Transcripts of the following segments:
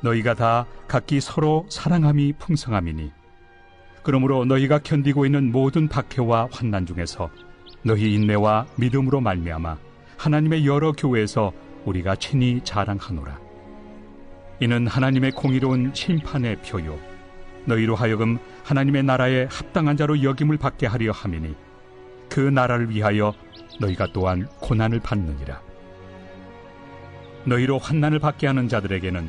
너희가 다 각기 서로 사랑함이 풍성함이니. 그러므로 너희가 견디고 있는 모든 박해와 환난 중에서 너희 인내와 믿음으로 말미암아 하나님의 여러 교회에서 우리가 친히 자랑하노라. 이는 하나님의 공의로운 심판의 표요. 너희로 하여금 하나님의 나라에 합당한 자로 여김을 받게 하려 함이니 그 나라를 위하여 너희가 또한 고난을 받느니라. 너희로 환난을 받게 하는 자들에게는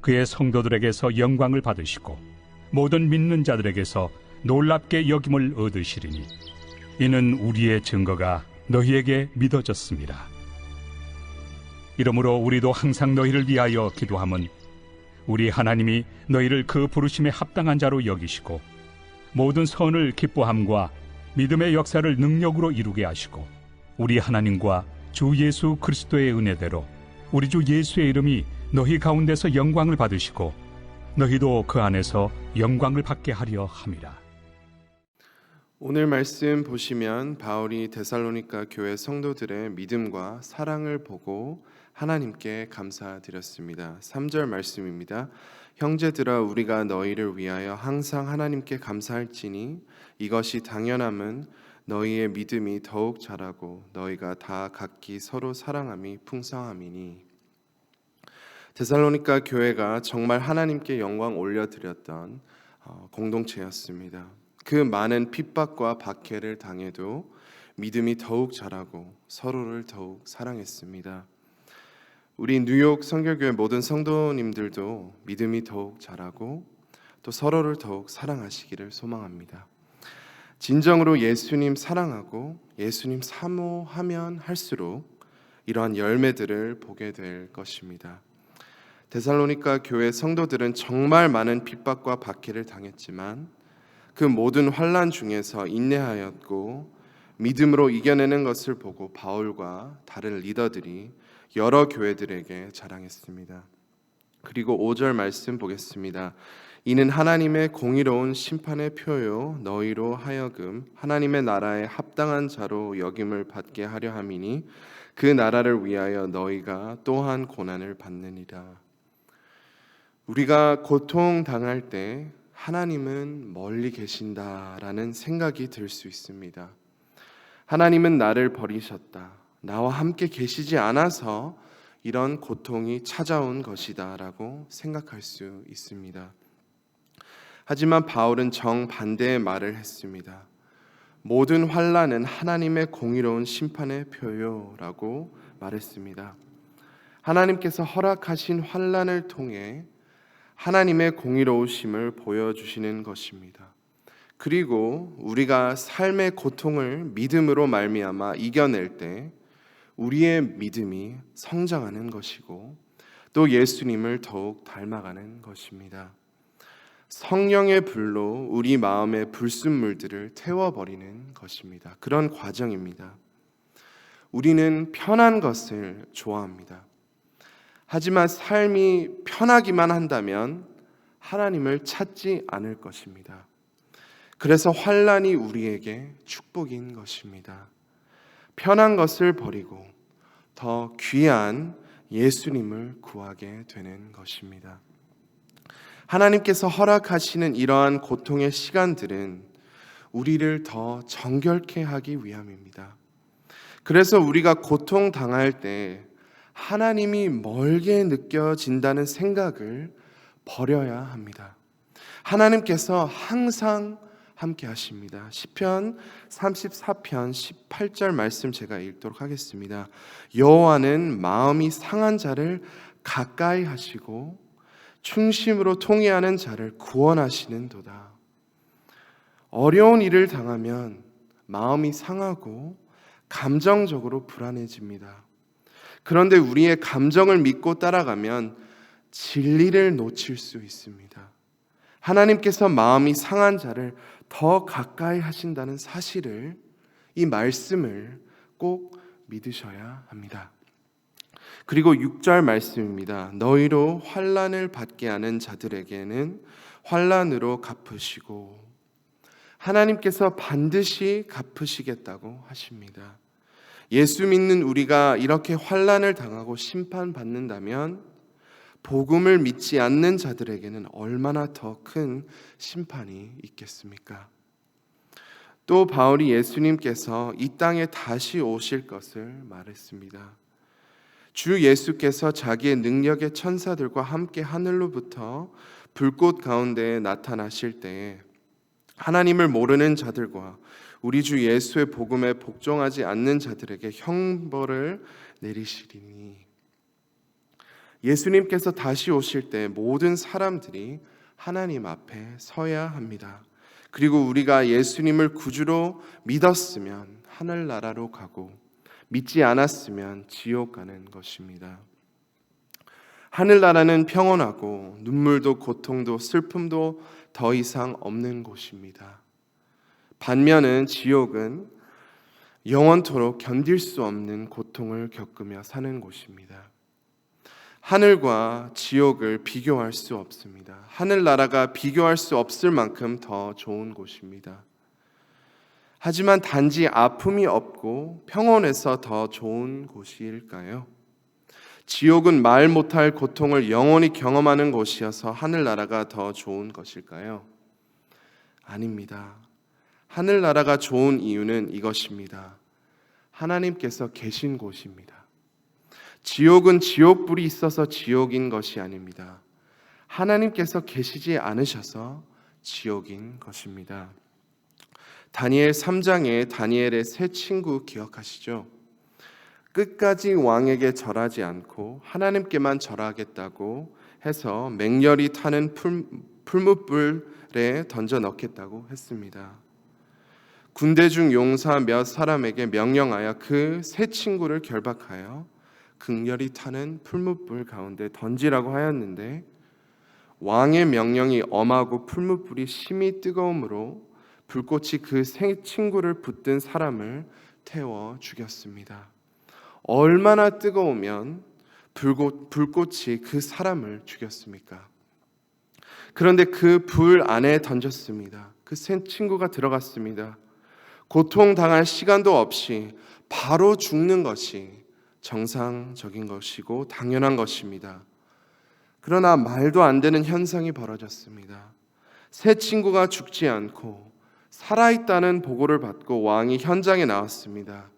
그의 성도들에게서 영광을 받으시고 모든 믿는 자들에게서 놀랍게 여김을 얻으시리니 이는 우리의 증거가 너희에게 믿어졌습니다. 이러므로 우리도 항상 너희를 위하여 기도함은 우리 하나님이 너희를 그 부르심에 합당한 자로 여기시고 모든 선을 기뻐함과 믿음의 역사를 능력으로 이루게 하시고 우리 하나님과 주 예수 그리스도의 은혜대로 우리 주 예수의 이름이 너희 가운데서 영광을 받으시고 너희도 그 안에서 영광을 받게 하려 함이라. 오늘 말씀 보시면 바울이 데살로니가 교회 성도들의 믿음과 사랑을 보고 하나님께 감사드렸습니다. 3절 말씀입니다. 형제들아 우리가 너희를 위하여 항상 하나님께 감사할지니 이것이 당연함은 너희의 믿음이 더욱 자라고 너희가 다 각기 서로 사랑함이 풍성함이니 데살로니가 교회가 정말 하나님께 영광 올려드렸던 어, 공동체였습니다. 그 많은 핍박과 박해를 당해도 믿음이 더욱 자라고 서로를 더욱 사랑했습니다. 우리 뉴욕 성결교회 모든 성도님들도 믿음이 더욱 자라고 또 서로를 더욱 사랑하시기를 소망합니다. 진정으로 예수님 사랑하고 예수님 사모하면 할수록 이러한 열매들을 보게 될 것입니다. 데살로니가 교회 성도들은 정말 많은 핍박과 박해를 당했지만 그 모든 환란 중에서 인내하였고 믿음으로 이겨내는 것을 보고 바울과 다른 리더들이 여러 교회들에게 자랑했습니다. 그리고 5절 말씀 보겠습니다. 이는 하나님의 공의로운 심판의 표요 너희로 하여금 하나님의 나라에 합당한 자로 여김을 받게 하려 함이니 그 나라를 위하여 너희가 또한 고난을 받느니라. 우리가 고통 당할 때 하나님은 멀리 계신다라는 생각이 들 수 있습니다. 하나님은 나를 버리셨다. 나와 함께 계시지 않아서 이런 고통이 찾아온 것이다라고 생각할 수 있습니다. 하지만 바울은 정반대의 말을 했습니다. 모든 환란은 하나님의 공의로운 심판의 표요라고 말했습니다. 하나님께서 허락하신 환란을 통해 하나님의 공의로우심을 보여주시는 것입니다. 그리고 우리가 삶의 고통을 믿음으로 말미암아 이겨낼 때 우리의 믿음이 성장하는 것이고 또 예수님을 더욱 닮아가는 것입니다. 성령의 불로 우리 마음의 불순물들을 태워버리는 것입니다. 그런 과정입니다. 우리는 편한 것을 좋아합니다. 하지만 삶이 편하기만 한다면 하나님을 찾지 않을 것입니다. 그래서 환란이 우리에게 축복인 것입니다. 편한 것을 버리고 더 귀한 예수님을 구하게 되는 것입니다. 하나님께서 허락하시는 이러한 고통의 시간들은 우리를 더 정결케 하기 위함입니다. 그래서 우리가 고통 당할 때 하나님이 멀게 느껴진다는 생각을 버려야 합니다. 하나님께서 항상 함께 하십니다. 시편 34편 18절 말씀 제가 읽도록 하겠습니다. 여호와는 마음이 상한 자를 가까이 하시고 충심으로 통회하는 자를 구원하시는도다. 어려운 일을 당하면 마음이 상하고 감정적으로 불안해집니다. 그런데 우리의 감정을 믿고 따라가면 진리를 놓칠 수 있습니다. 하나님께서 마음이 상한 자를 더 가까이 하신다는 사실을 이 말씀을 꼭 믿으셔야 합니다. 그리고 6절 말씀입니다. 너희로 환란을 받게 하는 자들에게는 환란으로 갚으시고 하나님께서 반드시 갚으시겠다고 하십니다. 예수 믿는 우리가 이렇게 환란을 당하고 심판받는다면 복음을 믿지 않는 자들에게는 얼마나 더 큰 심판이 있겠습니까? 또 바울이 예수님께서 이 땅에 다시 오실 것을 말했습니다. 주 예수께서 자기의 능력의 천사들과 함께 하늘로부터 불꽃 가운데 나타나실 때에 하나님을 모르는 자들과 우리 주 예수의 복음에 복종하지 않는 자들에게 형벌을 내리시리니 예수님께서 다시 오실 때 모든 사람들이 하나님 앞에 서야 합니다. 그리고 우리가 예수님을 구주로 믿었으면 하늘나라로 가고 믿지 않았으면 지옥 가는 것입니다. 하늘나라는 평온하고 눈물도 고통도 슬픔도 더 이상 없는 곳입니다. 반면은 지옥은 영원토록 견딜 수 없는 고통을 겪으며 사는 곳입니다. 하늘과 지옥을 비교할 수 없습니다. 하늘나라가 비교할 수 없을 만큼 더 좋은 곳입니다. 하지만 단지 아픔이 없고 평온해서 더 좋은 곳일까요? 지옥은 말 못할 고통을 영원히 경험하는 곳이어서 하늘나라가 더 좋은 것일까요? 아닙니다. 하늘나라가 좋은 이유는 이것입니다. 하나님께서 계신 곳입니다. 지옥은 지옥불이 있어서 지옥인 것이 아닙니다. 하나님께서 계시지 않으셔서 지옥인 것입니다. 다니엘 3장에 다니엘의 세 친구 기억하시죠? 끝까지 왕에게 절하지 않고 하나님께만 절하겠다고 해서 맹렬히 타는 풀, 풀무불에 던져 넣겠다고 했습니다. 군대 중 용사 몇 사람에게 명령하여 그 세 친구를 결박하여 극렬히 타는 풀무불 가운데 던지라고 하였는데 왕의 명령이 엄하고 풀무불이 심히 뜨거움으로 불꽃이 그 세 친구를 붙든 사람을 태워 죽였습니다. 얼마나 뜨거우면 불꽃, 불꽃이 그 사람을 죽였습니까? 그런데 그 불 안에 던졌습니다. 그 세 친구가 들어갔습니다. 고통당할 시간도 없이 바로 죽는 것이 정상적인 것이고 당연한 것입니다. 그러나 말도 안 되는 현상이 벌어졌습니다. 새 친구가 죽지 않고 살아있다는 보고를 받고 왕이 현장에 나왔습니다.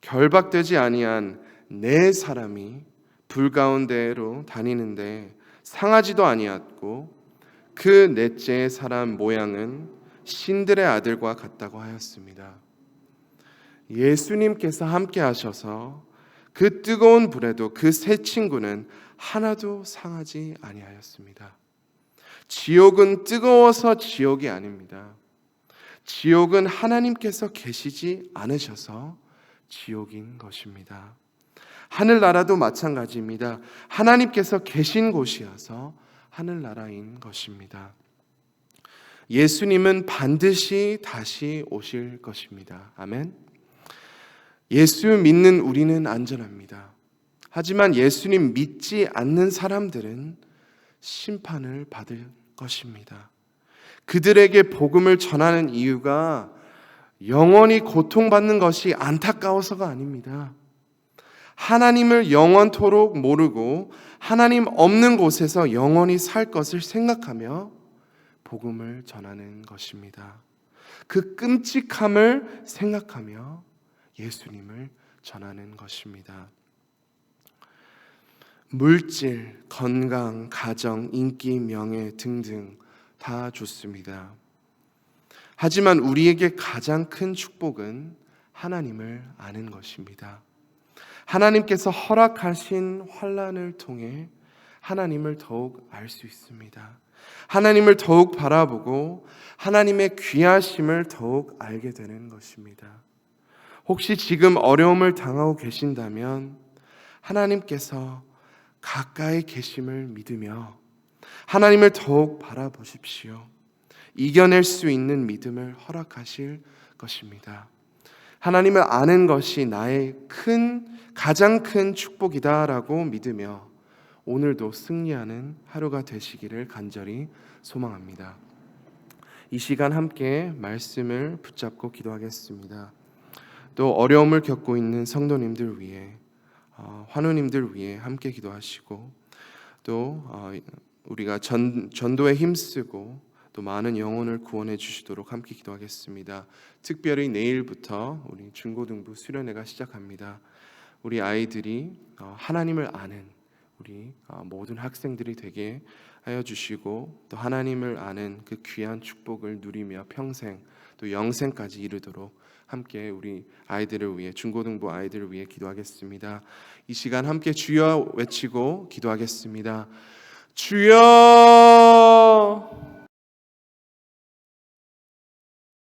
결박되지 아니한 네 사람이 불 가운데로 다니는데 상하지도 아니었고 그 넷째 사람 모양은 신들의 아들과 같다고 하였습니다. 예수님께서 함께 하셔서 그 뜨거운 불에도 그 세 친구는 하나도 상하지 아니하였습니다. 지옥은 뜨거워서 지옥이 아닙니다. 지옥은 하나님께서 계시지 않으셔서 지옥인 것입니다. 하늘나라도 마찬가지입니다. 하나님께서 계신 곳이어서 하늘나라인 것입니다. 예수님은 반드시 다시 오실 것입니다. 아멘. 예수 믿는 우리는 안전합니다. 하지만 예수님 믿지 않는 사람들은 심판을 받을 것입니다. 그들에게 복음을 전하는 이유가 영원히 고통받는 것이 안타까워서가 아닙니다. 하나님을 영원토록 모르고 하나님 없는 곳에서 영원히 살 것을 생각하며 복음을 전하는 것입니다. 그 끔찍함을 생각하며 예수님을 전하는 것입니다. 물질, 건강, 가정, 인기, 명예 등등 다 좋습니다. 하지만 우리에게 가장 큰 축복은 하나님을 아는 것입니다. 하나님께서 허락하신 환란을 통해 하나님을 더욱 알 수 있습니다. 하나님을 더욱 바라보고 하나님의 귀하심을 더욱 알게 되는 것입니다. 혹시 지금 어려움을 당하고 계신다면 하나님께서 가까이 계심을 믿으며 하나님을 더욱 바라보십시오. 이겨낼 수 있는 믿음을 허락하실 것입니다. 하나님을 아는 것이 나의 큰 가장 큰 축복이다라고 믿으며 오늘도 승리하는 하루가 되시기를 간절히 소망합니다. 이 시간 함께 말씀을 붙잡고 기도하겠습니다. 또 어려움을 겪고 있는 성도님들 위해 어, 환우님들 위해 함께 기도하시고 또 어, 우리가 전, 전도에 힘쓰고 또 많은 영혼을 구원해 주시도록 함께 기도하겠습니다. 특별히 내일부터 우리 중고등부 수련회가 시작합니다. 우리 아이들이 어, 하나님을 아는 우리 어, 모든 학생들이 되게 하여 주시고 또 하나님을 아는 그 귀한 축복을 누리며 평생 또 영생까지 이르도록 함께 우리 아이들을 위해 중고등부 아이들을 위해 기도하겠습니다. 이 시간 함께 주여 외치고 기도하겠습니다. 주여